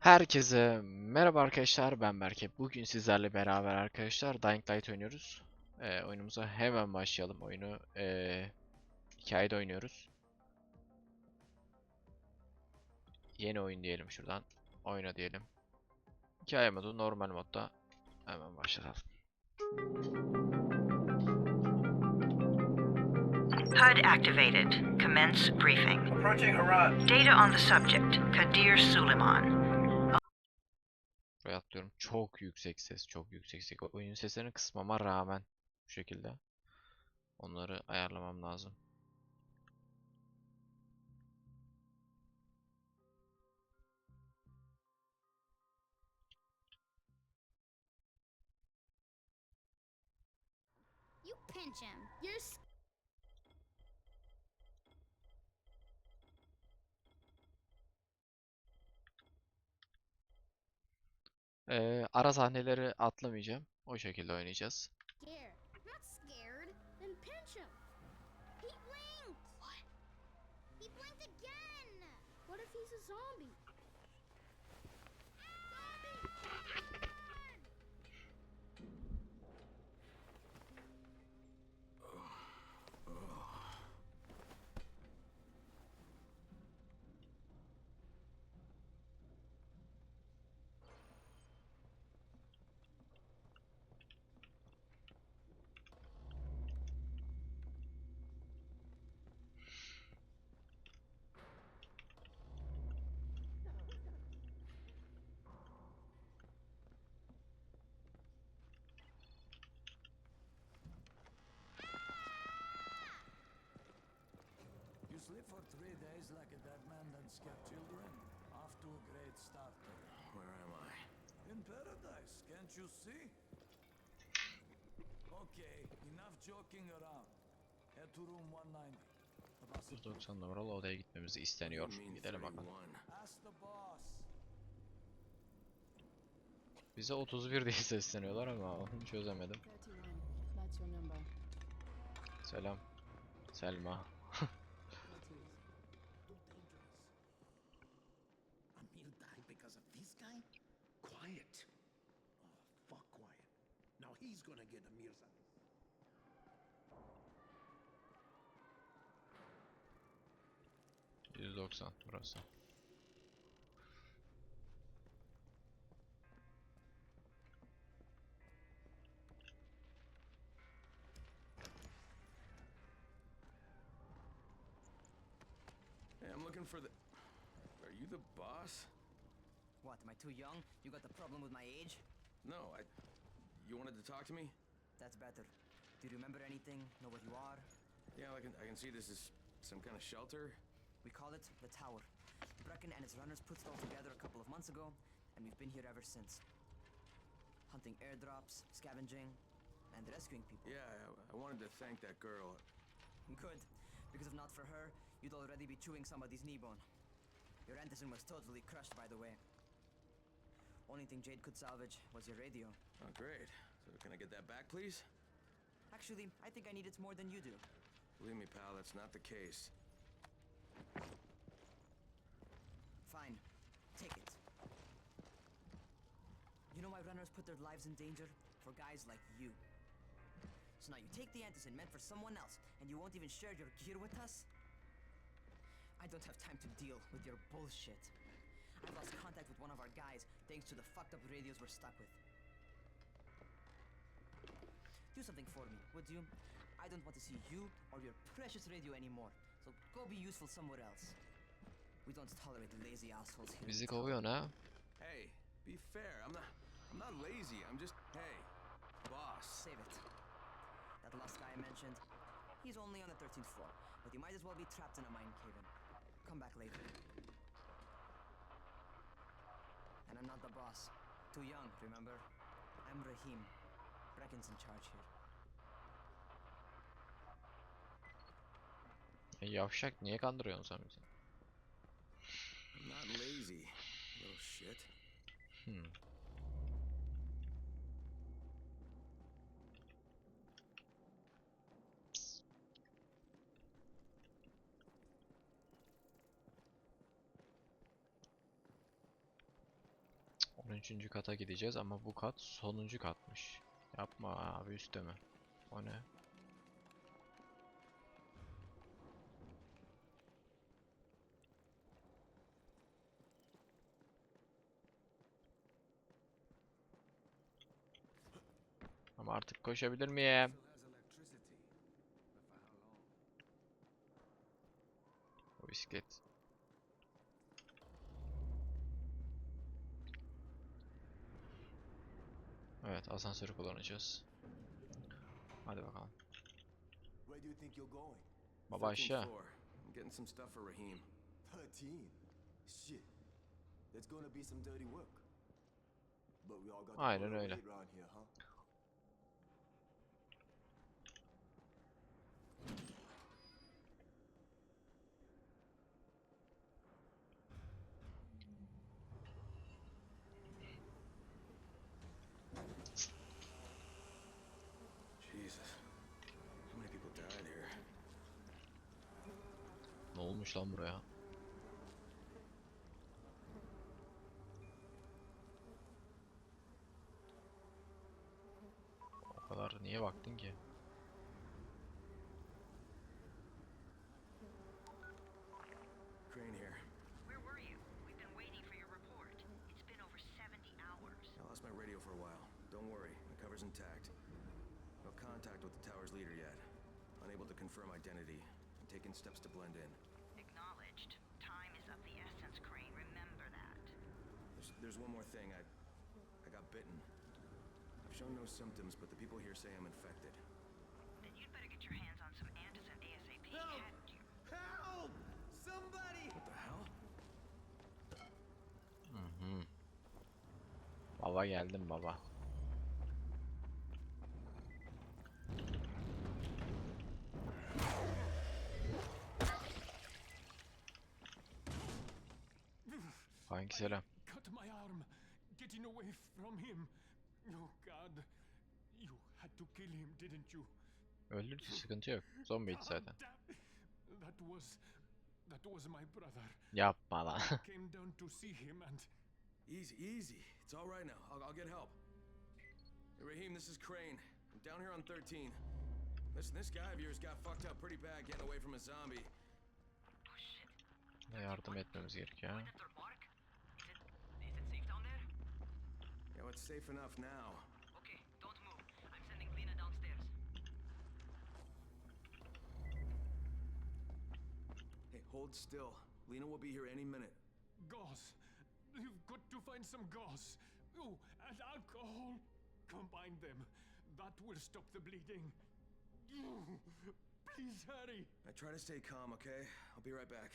Herkese merhaba arkadaşlar ben Berke. Bugün sizlerle beraber arkadaşlar Dying Light oynuyoruz. Ee, oyunumuza hemen başlayalım oyunu. Ee, hikayede oynuyoruz. Yeni oyun diyelim şuradan. Oyna diyelim. Hikaye modu normal modda. Hemen başlatalım. HUD activated. Commence briefing. Approaching Harad. Data on the subject. Kadir Suleiman diyorum. Çok yüksek ses, çok yüksek ses. Oyun seslerini kısmama rağmen bu şekilde onları ayarlamam lazım. You pinch him. You're Ee, ara sahneleri atlamayacağım. O şekilde oynayacağız. sleep for three days like a dead man, then scare children? Off to a great start. Where am I? In paradise, can't you see? Okay, enough joking around. Head to room 190. 190 numaralı odaya gitmemizi isteniyor. Gidelim bakalım. Bize 31 diye sesleniyorlar ama onu çözemedim. Selam. Selma. he's gonna get a Mirza. %90 burası. Hey, I'm looking for the... Are you the boss? What, am I too young? You got the problem with my age? No, I you wanted to talk to me? That's better. Do you remember anything? Know what you are? Yeah, I can, I can see this is some kind of shelter. We call it the Tower. Brecken and his runners put it all together a couple of months ago, and we've been here ever since. Hunting airdrops, scavenging, and rescuing people. Yeah, I, I wanted to thank that girl. Good, because if not for her, you'd already be chewing somebody's knee bone. Your Anderson was totally crushed, by the way. Only thing Jade could salvage was your radio. Oh, great. So can I get that back, please? Actually, I think I need it more than you do. Believe me, pal, that's not the case. Fine. Take it. You know why runners put their lives in danger? For guys like you. So now you take the antisin meant for someone else, and you won't even share your gear with us? I don't have time to deal with your bullshit. I lost contact with one of our guys thanks to the fucked up radios we're stuck with. Do something for me, would you? I don't want to see you or your precious radio anymore. So go be useful somewhere else. We don't tolerate lazy assholes here. Bizi kovuyor now? Hey, be fair. I'm not I'm not lazy. I'm just hey, boss. Save it. That last guy I mentioned, he's only on the 13th floor, but you might as well be trapped in a mine cave. In. Come back later. I'm not the boss. Too young, remember? I'm Rahim. Brecken's in charge here. E, yavşak niye kandırıyorsun sen bizi? I'm not lazy, little shit. Hmm. Üçüncü kata gideceğiz ama bu kat sonuncu katmış. Yapma abi üstte mi? O ne? Ama artık koşabilir miyim? O bisiklet Evet asansörü kullanacağız. Hadi bakalım. Baba aşağı. Getting some stuff for Rahim. 13. Shit. That's gonna be some dirty work. Aynen öyle. I lost my radio for a while. Don't worry, my cover's intact. No contact with the tower's leader yet. Unable to confirm identity. I'm taking steps to blend in. There's one more thing. I... I got bitten. I've shown no symptoms, but the people here say I'm infected. Then you'd better get your hands on some antizen ASAP. Help! Had you... Help! Somebody! What the hell? Mm-hmm. Baba geldim baba. Hangi selam? getting away from him. Oh God. You had to kill him, didn't you? Öldürdü sıkıntı yok. Zombiydi zaten. That was that was my brother. Yapma lan. Came down to see him and Easy, easy. It's all right now. I'll, I'll get help. Hey, Raheem, this is Crane. I'm down here on 13. Listen, this guy of yours got fucked up pretty bad getting away from a zombie. yardım etmemiz gerekiyor. it's safe enough now. Okay, don't move. I'm sending Lena downstairs. Hey, hold still. Lena will be here any minute. Gauze. You've got to find some gauze. Oh, and alcohol. Combine them. That will stop the bleeding. Please hurry. I try to stay calm, okay? I'll be right back.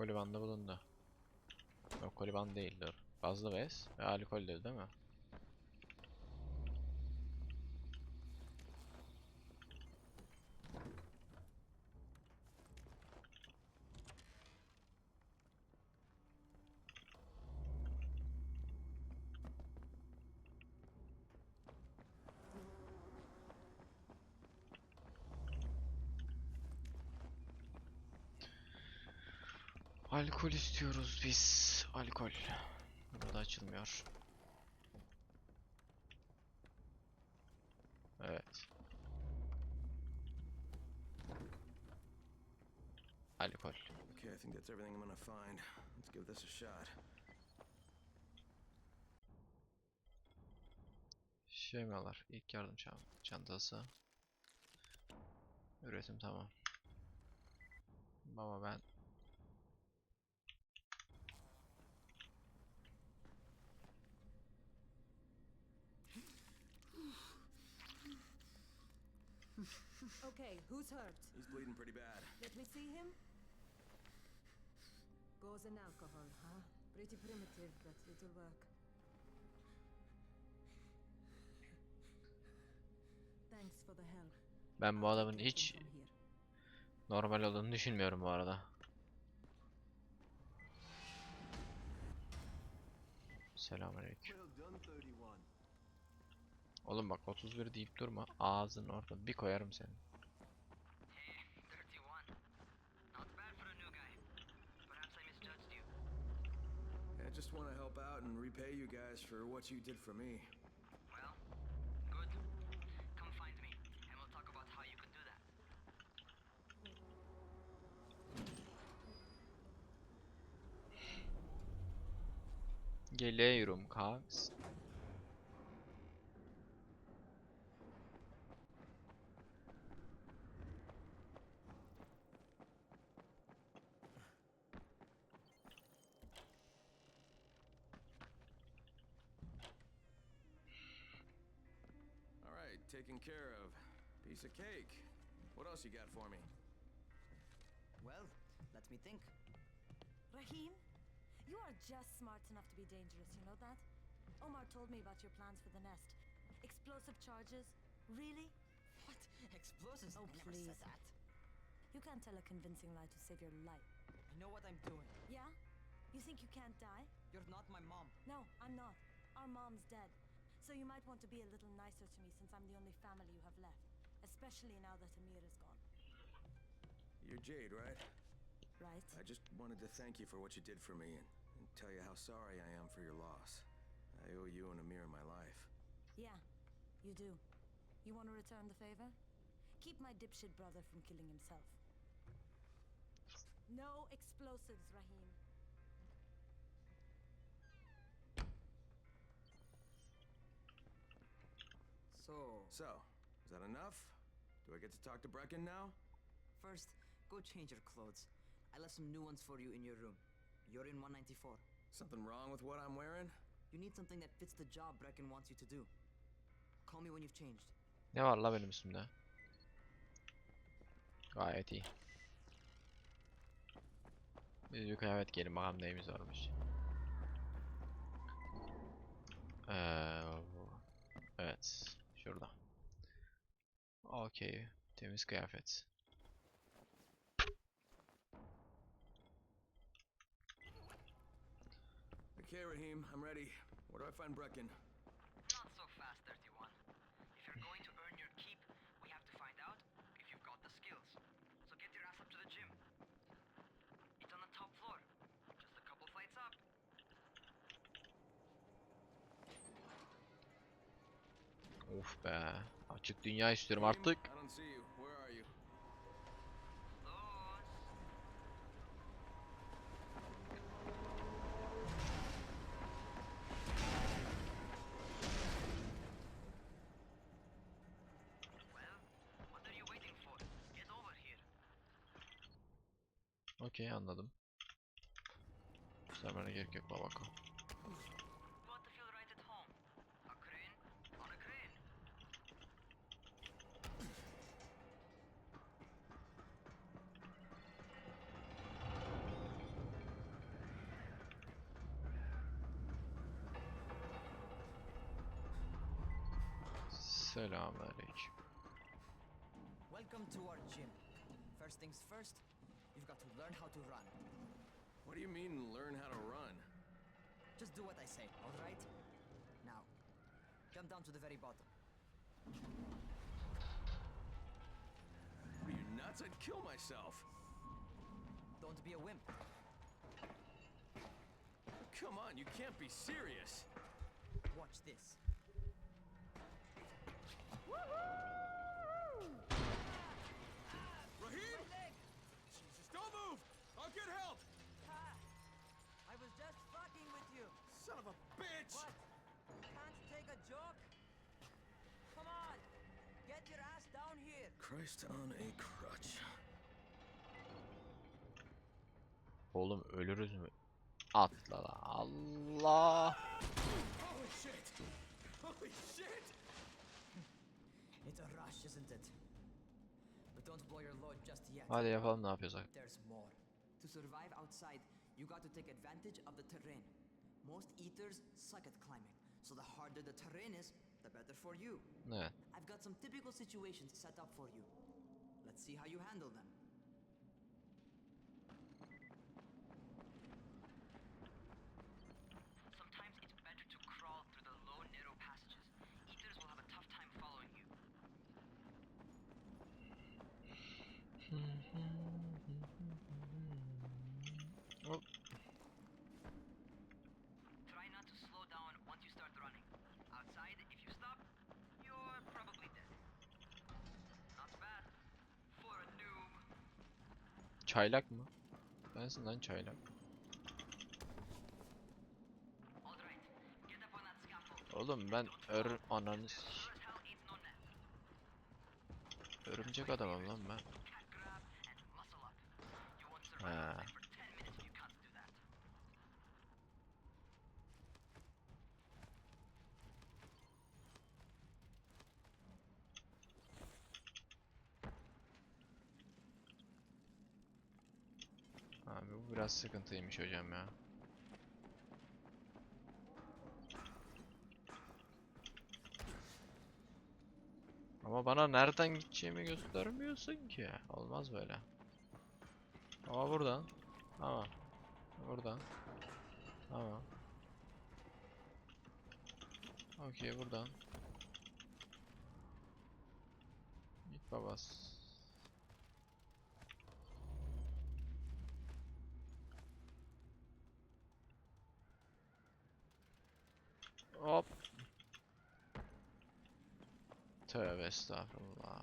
Kolibanda bulundu. Yok koliban değildir. dur. Bazlı bez ve alkoldür değil mi? Alkol istiyoruz biz. Alkol. Burada açılmıyor. Evet. Alkol. Okay, I think that's everything I'm gonna find. Let's give this a shot. Şemyalar, ilk yardım çantası. Üretim tamam. Baba ben Okay, who's hurt? He's bleeding pretty bad. Let me see him. Gauze and alcohol, huh? Pretty primitive, but it'll work. Thanks for the help. Ben bu adamın hiç normal olduğunu düşünmüyorum bu arada. Selamünaleyküm. Oğlum bak 31 deyip durma. Ağzın ortada bir koyarım seni. out and repay you guys for what you did for me. Well, good. Come find me, and we'll talk about how you can do that. Geliyorum taken care of. Piece of cake. What else you got for me? Well, let me think. Rahim, you are just smart enough to be dangerous, you know that? Omar told me about your plans for the nest. Explosive charges? Really? What? Explosives? Oh, I please. never said that. You can't tell a convincing lie to save your life. I know what I'm doing. Yeah? You think you can't die? You're not my mom. No, I'm not. Our mom's dead. So you might want to be a little nicer to me since I'm the only family you have left. Especially now that Amir is gone. You're Jade, right? Right. I just wanted to thank you for what you did for me and, and tell you how sorry I am for your loss. I owe you and Amir my life. Yeah, you do. You want to return the favor? Keep my dipshit brother from killing himself. No explosives, Rahim. So... So, is that enough? Do I get to talk to Brecken now? First, go change your clothes. I left some new ones for you in your room. You're in 194. Something wrong with what I'm wearing? You need something that fits the job Brecken wants you to do. Call me when you've changed. Ne var la benim üstümde? Gayet iyi. Biz bir kıyafet giyelim bakalım neyimiz varmış. Ee, evet şurada. Okey. Temiz kıyafet. Okay, Raheem, I'm ready. Where do I find Brecken? Of be. Açık dünya istiyorum artık. Okey anladım. Göstermene gerek yok bakalım. Welcome to our gym. First things first, you've got to learn how to run. What do you mean, learn how to run? Just do what I say, all right? Now, come down to the very bottom. Are you nuts? I'd kill myself. Don't be a wimp. Come on, you can't be serious. Watch this. Raheem! Jesus, don't move! I'll get help! Ha! I was just fucking with you. Son of a bitch! What? Can't take a joke? Come on! Get your ass down here! Christ on a crutch. Oğlum ölürüz mü? Atla la. Allah! Holy shit! Holy shit! It's a rush, isn't it? But don't blow your load just yet. There's more. To survive outside, you got to take advantage of the terrain. Most eaters suck at climbing, so the harder the terrain is, the better for you. Yeah. I've got some typical situations set up for you. Let's see how you handle them. Çaylak mı? Bensin lan çaylak. Oğlum ben ör ananı Örümcek adamım lan ben. Ha. biraz sıkıntıymış hocam ya. Ama bana nereden gideceğimi göstermiyorsun ki. Olmaz böyle. Ama buradan. Ama. Buradan. Ama. Okey buradan. Git babas. Hop. Tövbe estağfurullah.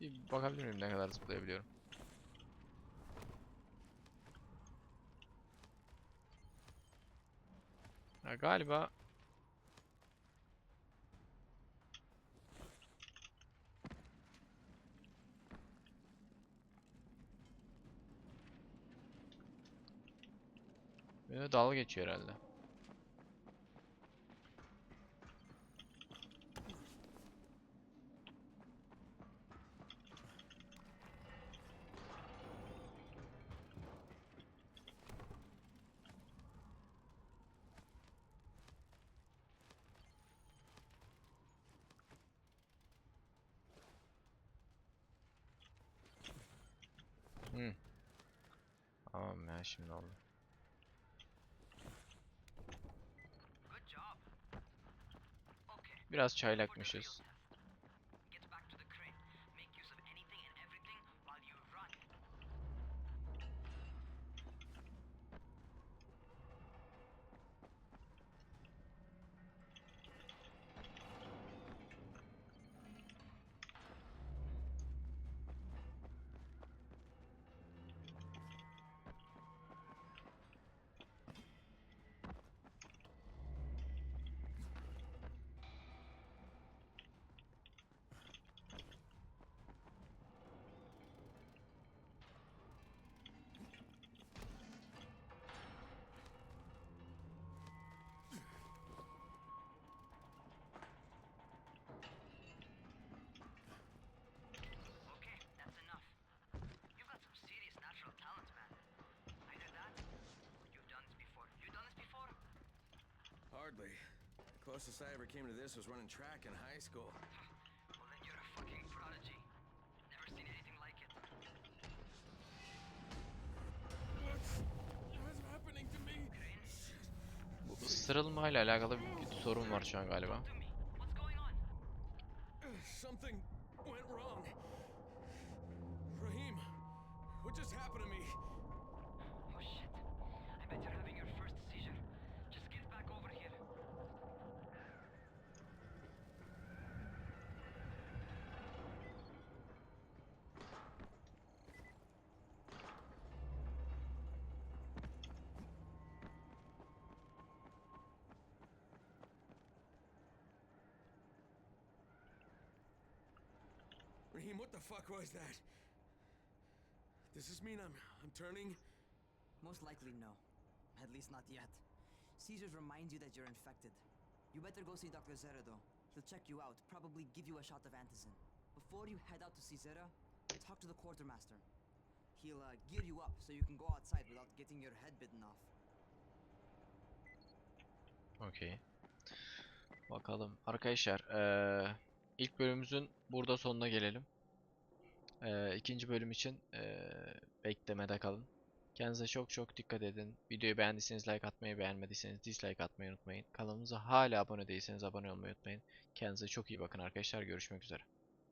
Bir bakabilir miyim ne kadar zıplayabiliyorum? Ya galiba Yine dalga geçiyor herhalde. Hmm. Tamam ya şimdi oldu. Biraz çaylakmışız. Closest I ever came to this was running track in high school. well, then you're a fucking prodigy. Never seen anything like it. What's, what's happening to me? alakalı bir sorun var şu an galiba. Something went wrong. Rahim, what just happened to me? Oh shit. I bet you're having your Raheem, what the fuck was that? Does this mean I'm I'm turning? Most likely no. At least not yet. Seizures remind you that you're infected. You better go see Dr. Zera though. He'll check you out, probably give you a shot of antizin. Before you head out to see Zera, talk to the quartermaster. He'll uh, gear you up so you can go outside without getting your head bitten off. Okay. Bakalım. Arkadaşlar ee, İlk bölümümüzün burada sonuna gelelim. Ee, ikinci bölüm için e, beklemede kalın. Kendinize çok çok dikkat edin. Videoyu beğendiyseniz like atmayı, beğenmediyseniz dislike atmayı unutmayın. Kanalımıza hala abone değilseniz abone olmayı unutmayın. Kendinize çok iyi bakın arkadaşlar. Görüşmek üzere.